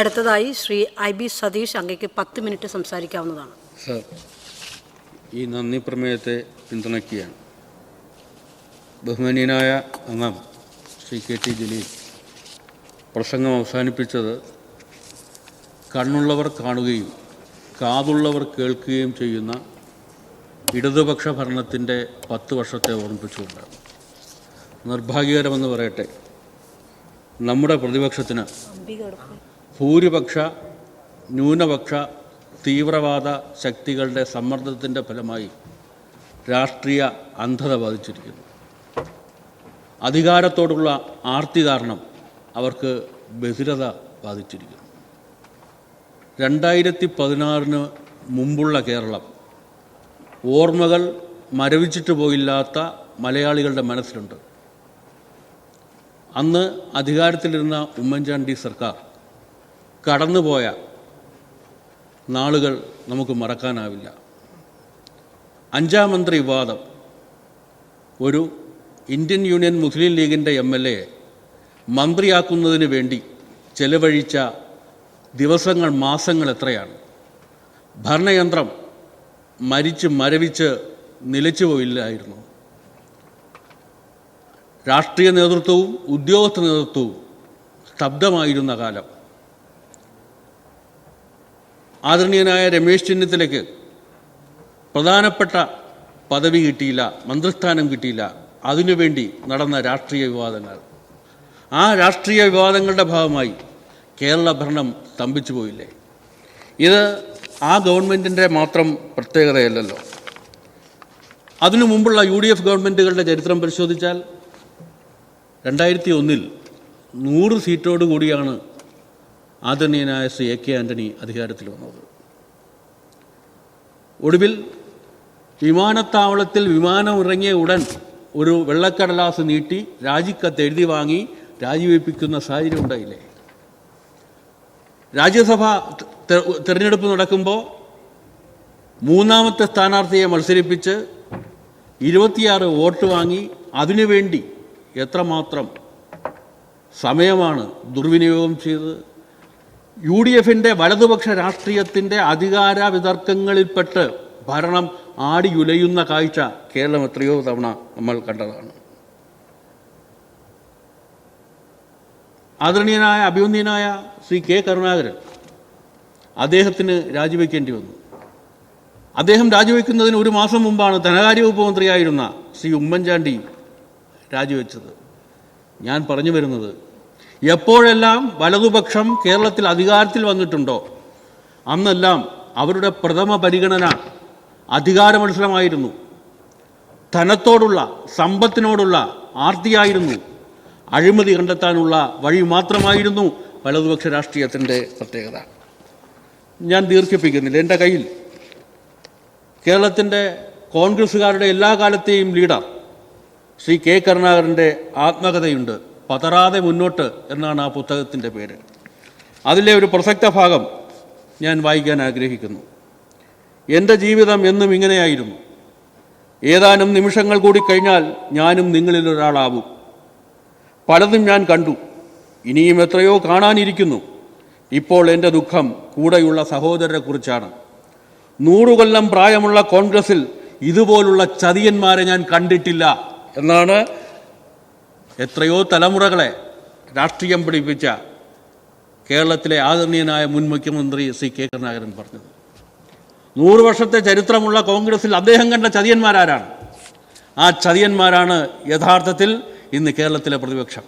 അടുത്തതായി Shri I B Satheesh അങ്ങേക്ക് പത്ത് മിനിറ്റ് സംസാരിക്കാവുന്നതാണ്. സർ ഈ നന്ദി പ്രമേയത്തെ പിന്തുണയ്ക്കുകയാണ്. ബഹുമാനീയനായ അംഗം ശ്രീ കെ ടി ജലീൽ പ്രസംഗം അവസാനിപ്പിച്ചത് കണ്ണുള്ളവർ കാണുകയും കാതുള്ളവർ കേൾക്കുകയും ചെയ്യുന്ന ഇടതുപക്ഷ ഭരണത്തിന്റെ പത്ത് വർഷത്തെ ഓർമ്മിപ്പിച്ചുകൊണ്ട് നിർഭാഗ്യകരമെന്ന് പറയട്ടെ നമ്മുടെ പ്രതിപക്ഷത്തിന് ഭൂരിപക്ഷ ന്യൂനപക്ഷ തീവ്രവാദ ശക്തികളുടെ സമ്മർദ്ദത്തിന്റെ ഫലമായി രാഷ്ട്രീയ അന്ധത ബാധിച്ചിരിക്കുന്നു. അധികാരത്തോടുള്ള ആർത്തി കാരണം അവർക്ക് ബഹിരത ബാധിച്ചിരിക്കുന്നു. രണ്ടായിരത്തി പതിനാറിന് മുമ്പുള്ള കേരളം ഓർമ്മകൾ മരവിച്ചിട്ട് പോയില്ലാത്ത മലയാളികളുടെ മനസ്സിലുണ്ട്. അന്ന് അധികാരത്തിലിരുന്ന ഉമ്മൻചാണ്ടി സർക്കാർ കടന്നുപോയ നാളുകൾ നമുക്ക് മറക്കാനാവില്ല. അഞ്ചാം മന്ത്രി വിവാദം. ഒരു ഇന്ത്യൻ യൂണിയൻ മുസ്ലിം ലീഗിന്റെ എം എൽ എ മന്ത്രിയാക്കുന്നതിന് വേണ്ടി ചെലവഴിച്ച ദിവസങ്ങൾ മാസങ്ങൾ എത്രയാണ്? ഭരണയന്ത്രം മരിച്ച് മരവിച്ച് നിലച്ചു പോയില്ലായിരുന്നു. രാഷ്ട്രീയ നേതൃത്വവും ഉദ്യോഗസ്ഥ നേതൃത്വവും സ്തബ്ധമായിരുന്ന കാലം. ആദരണീയനായ രമേശ് ചെന്നിത്തലയ്ക്ക് പ്രധാനപ്പെട്ട പദവി കിട്ടിയില്ല മന്ത്രിസ്ഥാനം കിട്ടിയില്ല. അതിനുവേണ്ടി നടന്ന രാഷ്ട്രീയ വിവാദങ്ങൾ. ആ രാഷ്ട്രീയ വിവാദങ്ങളുടെ ഭാഗമായി കേരള ഭരണം സ്തംഭിച്ചു പോയില്ലേ? ഇത് ആ ഗവൺമെന്റിന്റെ മാത്രം പ്രത്യേകതയല്ലല്ലോ. അതിനു മുമ്പുള്ള യു ഡി എഫ് ഗവൺമെന്റുകളുടെ ചരിത്രം പരിശോധിച്ചാൽ രണ്ടായിരത്തി ഒന്നിൽ നൂറ് സീറ്റോടു കൂടിയാണ് ആദരണീയനായ ശ്രീ എ കെ ആന്റണി അധികാരത്തിൽ വന്നത്. ഒടുവിൽ വിമാനത്താവളത്തിൽ വിമാനം ഇറങ്ങിയ ഉടൻ ഒരു വെള്ളക്കടലാസ് നീട്ടി രാജിക്കത്ത് എഴുതി വാങ്ങി രാജിവെപ്പിക്കുന്ന സാഹചര്യം ഉണ്ടായില്ലേ? രാജ്യസഭ തെരഞ്ഞെടുപ്പ് നടക്കുമ്പോൾ മൂന്നാമത്തെ സ്ഥാനാർത്ഥിയെ മത്സരിപ്പിച്ച് ഇരുപത്തിയാറ് വോട്ട് വാങ്ങി അതിനുവേണ്ടി എത്രമാത്രം സമയമാണ് ദുർവിനിയോഗം ചെയ്തത്? യു ഡി എഫിന്റെ വലതുപക്ഷ രാഷ്ട്രീയത്തിന്റെ അധികാര വിതർക്കങ്ങളിൽപ്പെട്ട് ഭരണം ആടിയുലയുന്ന കാഴ്ച കേരളം എത്രയോ തവണ നമ്മൾ കണ്ടതാണ്. ആദരണീയനായ അഭിമന്യനായ ശ്രീ കെ കരുണാകരൻ അദ്ദേഹത്തിന് രാജിവെക്കേണ്ടി വന്നു. അദ്ദേഹം രാജിവെക്കുന്നതിന് ഒരു മാസം മുമ്പാണ് ധനകാര്യ വകുപ്പ് മന്ത്രിയായിരുന്ന ശ്രീ ഉമ്മൻചാണ്ടി രാജിവെച്ചത്. ഞാൻ പറഞ്ഞു വരുന്നത് എപ്പോഴെല്ലാം വലതുപക്ഷം കേരളത്തിൽ അധികാരത്തിൽ വന്നിട്ടുണ്ടോ അന്നെല്ലാം അവരുടെ പ്രഥമ പരിഗണന അധികാര മത്സരമായിരുന്നു ധനത്തോടുള്ള സമ്പത്തിനോടുള്ള ആർത്തിയായിരുന്നു. അഴിമതി കണ്ടെത്താനുള്ള വഴി മാത്രമായിരുന്നു വലതുപക്ഷ രാഷ്ട്രീയത്തിന്റെ പ്രത്യേകത. ഞാൻ ദീർഘിപ്പിക്കുന്നില്ല. എന്റെ കയ്യിൽ കേരളത്തിന്റെ കോൺഗ്രസ്സുകാരുടെ എല്ലാ കാലത്തെയും ലീഡർ ശ്രീ കെ കരുണാകരന്റെ ആത്മകഥയുണ്ട്. പതറാതെ മുന്നോട്ട് എന്നാണ് ആ പുസ്തകത്തിന്റെ പേര്. അതിലെ ഒരു പ്രസക്ത ഭാഗം ഞാൻ വായിക്കാൻ ആഗ്രഹിക്കുന്നു. എന്റെ ജീവിതം എന്നും ഇങ്ങനെയായിരുന്നു. ഏതാനും നിമിഷങ്ങൾ കൂടി കഴിഞ്ഞാൽ ഞാനും നിങ്ങളിൽ ഒരാളാവും. പലതും ഞാൻ കണ്ടു. ഇനിയും എത്രയോ കാണാനിരിക്കുന്നു. ഇപ്പോൾ എന്റെ ദുഃഖം കൂടെയുള്ള സഹോദരരെക്കുറിച്ചാണ് നൂറുകൊല്ലം പ്രായമുള്ള കോൺഗ്രസിൽ ഇതുപോലുള്ള ചതിയന്മാരെ ഞാൻ കണ്ടിട്ടില്ല എന്നാണ് എത്രയോ തലമുറകളെ രാഷ്ട്രീയം പഠിപ്പിച്ച കേരളത്തിലെ ആദരണീയനായ മുൻ മുഖ്യമന്ത്രി സി കെ കരുണാകരൻ പറഞ്ഞത്. നൂറ് വർഷത്തെ ചരിത്രമുള്ള കോൺഗ്രസിൽ അദ്ദേഹം കണ്ട ചതിയന്മാരാരാണ്? ആ ചതിയന്മാരാണ് യഥാർത്ഥത്തിൽ ഇന്ന് കേരളത്തിലെ പ്രതിപക്ഷം.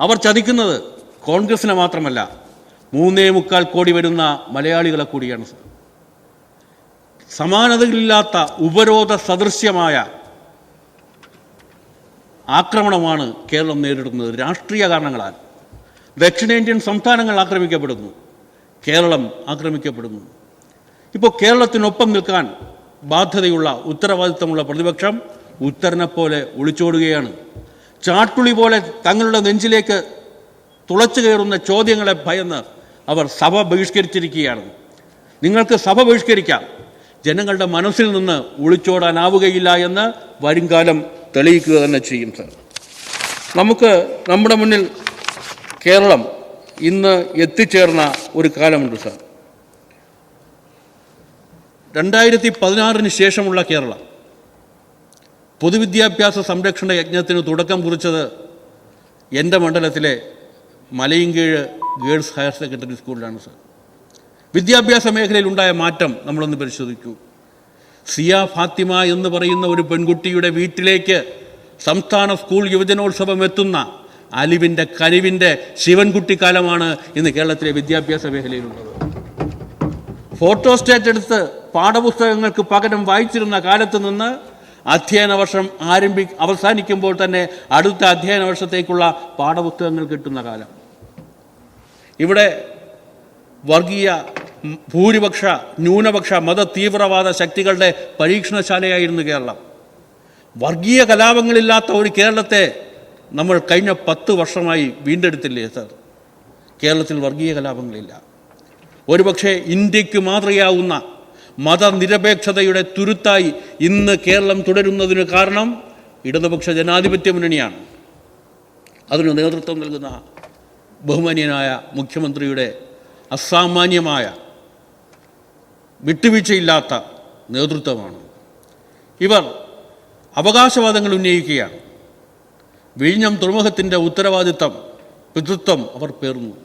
അവർ ചതിക്കുന്നത് കോൺഗ്രസിനെ മാത്രമല്ല മൂന്നേ മുക്കാൽ കോടി വരുന്ന മലയാളികളെ കൂടിയാണ് സമാനതകളില്ലാത്ത ഉപരോധ സദൃശ്യമായ ആക്രമണമാണ് കേരളം നേരിടുന്നത് രാഷ്ട്രീയ കാരണങ്ങളാൽ. ദക്ഷിണേന്ത്യൻ സംസ്ഥാനങ്ങൾ ആക്രമിക്കപ്പെടുന്നു. കേരളം ആക്രമിക്കപ്പെടുന്നു. ഇപ്പോൾ കേരളത്തിനൊപ്പം നിൽക്കാൻ ബാധ്യതയുള്ള ഉത്തരവാദിത്തമുള്ള പ്രതിപക്ഷം ഉത്തരനെ പോലെ ഒളിച്ചോടുകയാണ്. ചാട്ടുളി പോലെ തങ്ങളുടെ നെഞ്ചിലേക്ക് തുളച്ചു കയറുന്ന ചോദ്യങ്ങളെ ഭയന്ന് അവർ സഭ ബഹിഷ്കരിച്ചിരിക്കുകയാണ്. നിങ്ങൾക്ക് സഭ ബഹിഷ്കരിക്കാം. ജനങ്ങളുടെ മനസ്സിൽ നിന്ന് ഒളിച്ചോടാനാവുകയില്ല എന്ന് വരുംകാലം തെളിയിക്കുക തന്നെ ചെയ്യും സർ. നമുക്ക് നമ്മുടെ മുന്നിൽ കേരളം ഇന്ന് എത്തിച്ചേർന്ന ഒരു കാലമുണ്ട് സാർ. രണ്ടായിരത്തി പതിനാറിന് ശേഷമുള്ള കേരളം. പൊതുവിദ്യാഭ്യാസ സംരക്ഷണ യജ്ഞത്തിന് തുടക്കം കുറിച്ചത് എന്റെ മണ്ഡലത്തിലെ മലയൻകീഴ് ഗേൾസ് ഹയർ സെക്കൻഡറി സ്കൂളിലാണ് സാർ. വിദ്യാഭ്യാസ മേഖലയിൽ ഉണ്ടായ മാറ്റം നമ്മളൊന്ന് പരിശോധിക്കൂ. സിയ ഫാത്തിമ എന്ന് പറയുന്ന ഒരു പെൺകുട്ടിയുടെ വീട്ടിലേക്ക് സംസ്ഥാന സ്കൂൾ യുവജനോത്സവം എത്തുന്ന അലിവിന്റെ കനിവിന്റെ ശിവൻകുട്ടിക്കാലമാണ് ഇന്ന് കേരളത്തിലെ വിദ്യാഭ്യാസ മേഖലയിലുള്ളത്. ഫോട്ടോസ്റ്റാറ്റ് എടുത്ത് പാഠപുസ്തകങ്ങൾക്ക് പകരം വായിച്ചിരുന്ന കാലത്ത് നിന്ന് അധ്യയന വർഷം ആരംഭി അവസാനിക്കുമ്പോൾ തന്നെ അടുത്ത അധ്യയന വർഷത്തേക്കുള്ള പാഠപുസ്തകങ്ങൾ കിട്ടുന്ന കാലം. ഇവിടെ വർഗീയ ഭൂരിപക്ഷ ന്യൂനപക്ഷ മത തീവ്രവാദ ശക്തികളുടെ പരീക്ഷണശാലയായിരുന്നു കേരളം. വർഗീയ കലാപങ്ങളില്ലാത്ത ഒരു കേരളത്തെ നമ്മൾ കഴിഞ്ഞ പത്ത് വർഷമായി വീണ്ടെടുത്തില്ലേ സർ? കേരളത്തിൽ വർഗീയ കലാപങ്ങളില്ല. ഒരുപക്ഷെ ഇന്ത്യയ്ക്ക് മാതൃകയാവുന്ന മതനിരപേക്ഷതയുടെ തുരുത്തായി ഇന്ന് കേരളം തുടരുന്നതിന് കാരണം ഇടതുപക്ഷ ജനാധിപത്യ മുന്നണിയാണ്. അതിന് നേതൃത്വം നൽകുന്ന ബഹുമാനീയനായ മുഖ്യമന്ത്രിയുടെ അസാമാന്യമായ വിട്ടുവീഴ്ചയില്ലാത്ത നേതൃത്വമാണ്. ഇവർ അവകാശവാദങ്ങൾ ഉന്നയിക്കുകയാണ്. വിഴിഞ്ഞം തുറമുഖത്തിന്റെ ഉത്തരവാദിത്തം പിതൃത്വം അവർ പേർന്നു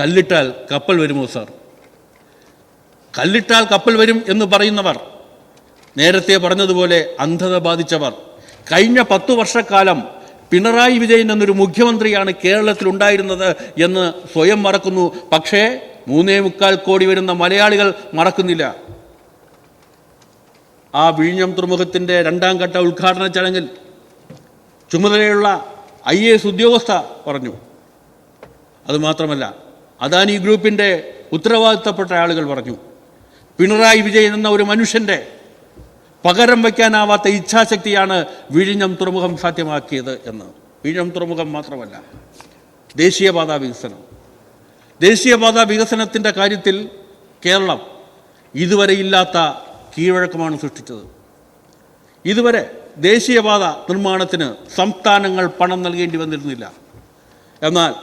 കല്ലിട്ടാൽ കപ്പൽ വരുമോ സാർ? കല്ലിട്ടാൽ കപ്പൽ വരും എന്ന് പറയുന്നവർ നേരത്തെ പറഞ്ഞതുപോലെ അന്ധത ബാധിച്ചവർ. കഴിഞ്ഞ പത്തു വർഷക്കാലം പിണറായി വിജയൻ എന്നൊരു മുഖ്യമന്ത്രിയാണ് കേരളത്തിൽ ഉണ്ടായിരുന്നത് എന്ന് സ്വയം മറക്കുന്നു. പക്ഷേ മൂന്നേ മുക്കാൽ കോടി വരുന്ന മലയാളികൾ മറക്കുന്നില്ല. ആ വിഴിഞ്ഞം തുറമുഖത്തിന്റെ രണ്ടാം ഘട്ട ഉദ്ഘാടന ചടങ്ങിൽ ചുമതലയുള്ള ഐ എ എസ് ഉദ്യോഗസ്ഥ പറഞ്ഞു. അതുമാത്രമല്ല അദാനി ഗ്രൂപ്പിന്റെ ഉത്തരവാദിത്തപ്പെട്ട ആളുകൾ പറഞ്ഞു. പിണറായി വിജയൻ എന്ന ഒരു മനുഷ്യന്റെ പകരം വയ്ക്കാനാവാത്ത ഇച്ഛാശക്തിയാണ് വിഴിഞ്ഞം തുറമുഖം സാധ്യമാക്കിയത് എന്ന്. വിഴിഞ്ഞം തുറമുഖം മാത്രമല്ല ദേശീയപാത വികസനം. ദേശീയപാത വികസനത്തിന്റെ കാര്യത്തിൽ കേരളം ഇതുവരെ ഇല്ലാത്ത കീഴ്വഴക്കമാണ് സൃഷ്ടിച്ചത്. ഇതുവരെ ദേശീയപാത നിർമ്മാണത്തിന് സംസ്ഥാനങ്ങൾ പണം നൽകേണ്ടി വന്നിരുന്നില്ല. എന്നാൽ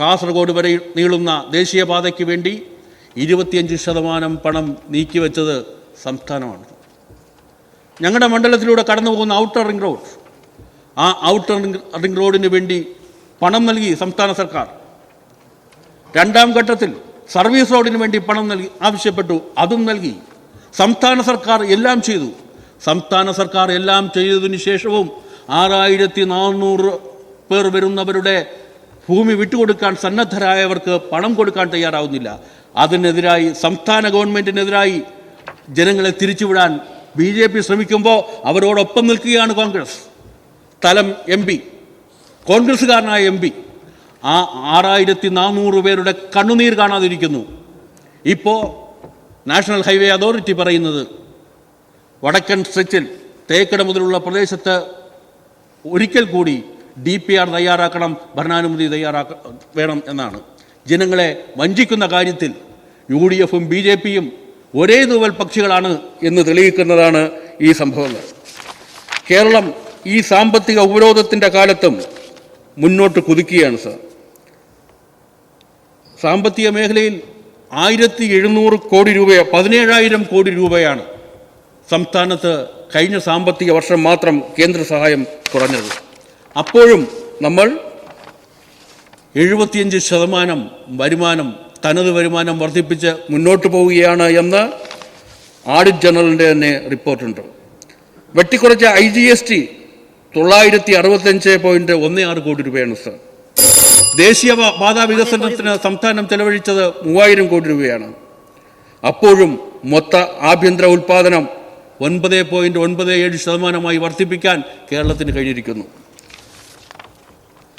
കാസർഗോഡ് വരെ നീളുന്ന ദേശീയപാതയ്ക്ക് വേണ്ടി ഇരുപത്തിയഞ്ച് ശതമാനം പണം നീക്കിവെച്ചത് സംസ്ഥാനമാണ്. ഞങ്ങളുടെ മണ്ഡലത്തിലൂടെ കടന്നു പോകുന്ന ഔട്ടർ റിംഗ് റോഡ് ആ ഔട്ടർ റിംഗ് റോഡിന് വേണ്ടി പണം നൽകി സംസ്ഥാന സർക്കാർ രണ്ടാം ഘട്ടത്തിൽ സർവീസ് റോഡിന് വേണ്ടി പണം നൽകി ആവശ്യപ്പെട്ടു അതും നൽകി. സംസ്ഥാന സർക്കാർ എല്ലാം ചെയ്തു. സംസ്ഥാന സർക്കാർ എല്ലാം ചെയ്തതിനു ശേഷവും ആറായിരത്തി നാനൂറ് പേർ വരുന്നവരുടെ ഭൂമി വിട്ടുകൊടുക്കാൻ സന്നദ്ധരായവർക്ക് പണം കൊടുക്കാൻ തയ്യാറാവുന്നില്ല. അതിനെതിരായി സംസ്ഥാന ഗവൺമെന്റിനെതിരായി ജനങ്ങളെ തിരിച്ചുവിടാൻ ബി ജെ പി ശ്രമിക്കുമ്പോൾ അവരോടൊപ്പം നിൽക്കുകയാണ് കോൺഗ്രസ്. സ്ഥലം എം പി. കോൺഗ്രസ്സുകാരനായ എം പി. ആ ആറായിരത്തി നാനൂറ് പേരുടെ കണ്ണുനീർ കാണാതിരിക്കുന്നു. ഇപ്പോൾ നാഷണൽ ഹൈവേ അതോറിറ്റി പറയുന്നത് വടക്കൻ സ്ട്രെച്ചിൽ തേക്കട മുതലുള്ള പ്രദേശത്ത് ഒരിക്കൽ കൂടി ഡി പി ആർ തയ്യാറാക്കണം ഭരണാനുമതി തയ്യാറാക്ക വേണം എന്നാണ്. ജനങ്ങളെ വഞ്ചിക്കുന്ന കാര്യത്തിൽ യു ഡി എഫും ബി ജെ പിയും ഒരേ തൂവൽ പക്ഷികളാണ് എന്ന് തെളിയിക്കുന്നതാണ് ഈ സംഭവങ്ങൾ. കേരളം ഈ സാമ്പത്തിക ഉപരോധത്തിന്റെ കാലത്തും മുന്നോട്ട് കുതിക്കുകയാണ് സാർ. സാമ്പത്തിക മേഖലയിൽ ആയിരത്തി എഴുന്നൂറ് കോടി രൂപ പതിനേഴായിരം കോടി രൂപയാണ് സംസ്ഥാനത്ത് കഴിഞ്ഞ സാമ്പത്തിക വർഷം മാത്രം കേന്ദ്ര സഹായം കുറഞ്ഞത്. അപ്പോഴും നമ്മൾ എഴുപത്തിയഞ്ച് ശതമാനം വരുമാനം തനത് വരുമാനം വർദ്ധിപ്പിച്ച് മുന്നോട്ട് പോവുകയാണ് എന്ന് ആഡിറ്റ് ജനറലിന്റെ തന്നെ റിപ്പോർട്ടുണ്ട്. വെട്ടിക്കുറച്ച ഐ ജി എസ് ടി തൊള്ളായിരത്തി അറുപത്തഞ്ച് പോയിന്റ് ഒന്ന് ആറ് കോടി രൂപയാണ് സർ. ദേശീയ ബാധാ വികസനത്തിന് സംസ്ഥാനം ചെലവഴിച്ചത് മൂവായിരം കോടി രൂപയാണ്. അപ്പോഴും മൊത്ത ആഭ്യന്തര ഉൽപാദനം ഒൻപത് പോയിന്റ് ഒൻപത് ഏഴ് ശതമാനമായി വർദ്ധിപ്പിക്കാൻ കേരളത്തിന് കഴിഞ്ഞിരിക്കുന്നു.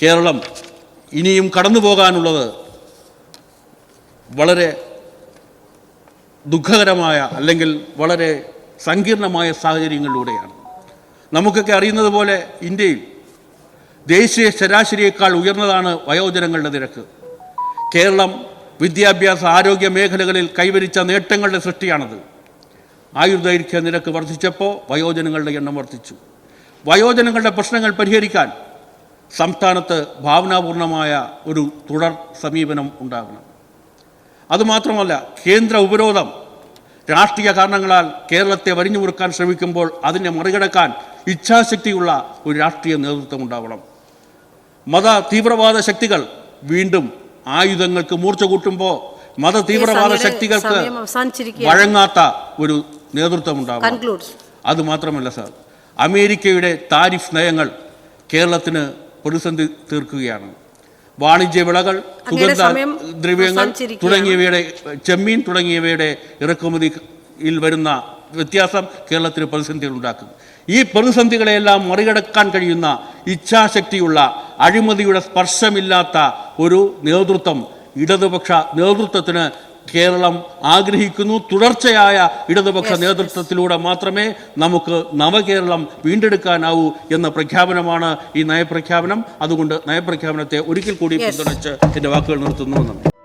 കേരളം ഇനിയും കടന്നു പോകാനുള്ളത് വളരെ ദുഃഖകരമായ അല്ലെങ്കിൽ വളരെ സങ്കീർണമായ സാഹചര്യങ്ങളിലൂടെയാണ്. നമുക്കൊക്കെ അറിയുന്നത് പോലെ ഇന്ത്യയിൽ ദേശീയ ശരാശരിയേക്കാൾ ഉയർന്നതാണ് വയോജനങ്ങളുടെ നിരക്ക്. കേരളം വിദ്യാഭ്യാസ ആരോഗ്യ മേഖലകളിൽ കൈവരിച്ച നേട്ടങ്ങളുടെ സൃഷ്ടിയാണത്. ആയുർദൈർഘ്യ നിരക്ക് വർദ്ധിച്ചപ്പോൾ വയോജനങ്ങളുടെ എണ്ണം വർദ്ധിച്ചു. വയോജനങ്ങളുടെ പ്രശ്നങ്ങൾ പരിഹരിക്കാൻ സംസ്ഥാനത്ത് ഭാവനാപൂർണമായ ഒരു തുടർ സമീപനം ഉണ്ടാകണം അതുമാത്രമല്ല കേന്ദ്ര ഉപരോധം രാഷ്ട്രീയ കാരണങ്ങളാൽ കേരളത്തെ വരിഞ്ഞു മുറുക്കാൻ ശ്രമിക്കുമ്പോൾ അതിനെ മറികടക്കാൻ ഇച്ഛാശക്തിയുള്ള ഒരു രാഷ്ട്രീയ നേതൃത്വം ഉണ്ടാവണം. മത തീവ്രവാദ ശക്തികൾ വീണ്ടും ആയുധങ്ങൾക്ക് മൂർച്ച കൂട്ടുമ്പോൾ മത തീവ്രവാദ ശക്തികൾക്ക് വഴങ്ങാത്ത ഒരു നേതൃത്വം ഉണ്ടാകും അത് മാത്രമല്ല സാർ അമേരിക്കയുടെ താരിഫ് നയങ്ങൾ കേരളത്തിന് പ്രതിസന്ധി തീർക്കുകയാണ്. വാണിജ്യ വിളകൾ സുഗന്ധ ദ്രവ്യങ്ങൾ തുടങ്ങിയവയുടെ ചെമ്മീൻ തുടങ്ങിയവയുടെ ഇറക്കുമതിയിൽ വരുന്ന വ്യത്യാസം കേരളത്തിന് പ്രതിസന്ധികൾ ഉണ്ടാക്കും. ഈ പ്രതിസന്ധികളെയെല്ലാം മറികടക്കാൻ കഴിയുന്ന ഇച്ഛാശക്തിയുള്ള അഴിമതിയുടെ സ്പർശമില്ലാത്ത ഒരു നേതൃത്വം ഇടതുപക്ഷ നേതൃത്വത്തിന് കേരളം ആഗ്രഹിക്കുന്നു. തുടർച്ചയായ ഇടതുപക്ഷ നേതൃത്വത്തിലൂടെ മാത്രമേ നമുക്ക് നവകേരളം വീണ്ടെടുക്കാനാവൂ എന്ന പ്രഖ്യാപനമാണ് ഈ നയപ്രഖ്യാപനം. അതുകൊണ്ട് നയപ്രഖ്യാപനത്തെ ഒരിക്കൽ കൂടി. പിന്തുണച്ച് എന്റെ വാക്കുകൾ നിർത്തുന്നു. നന്ദി.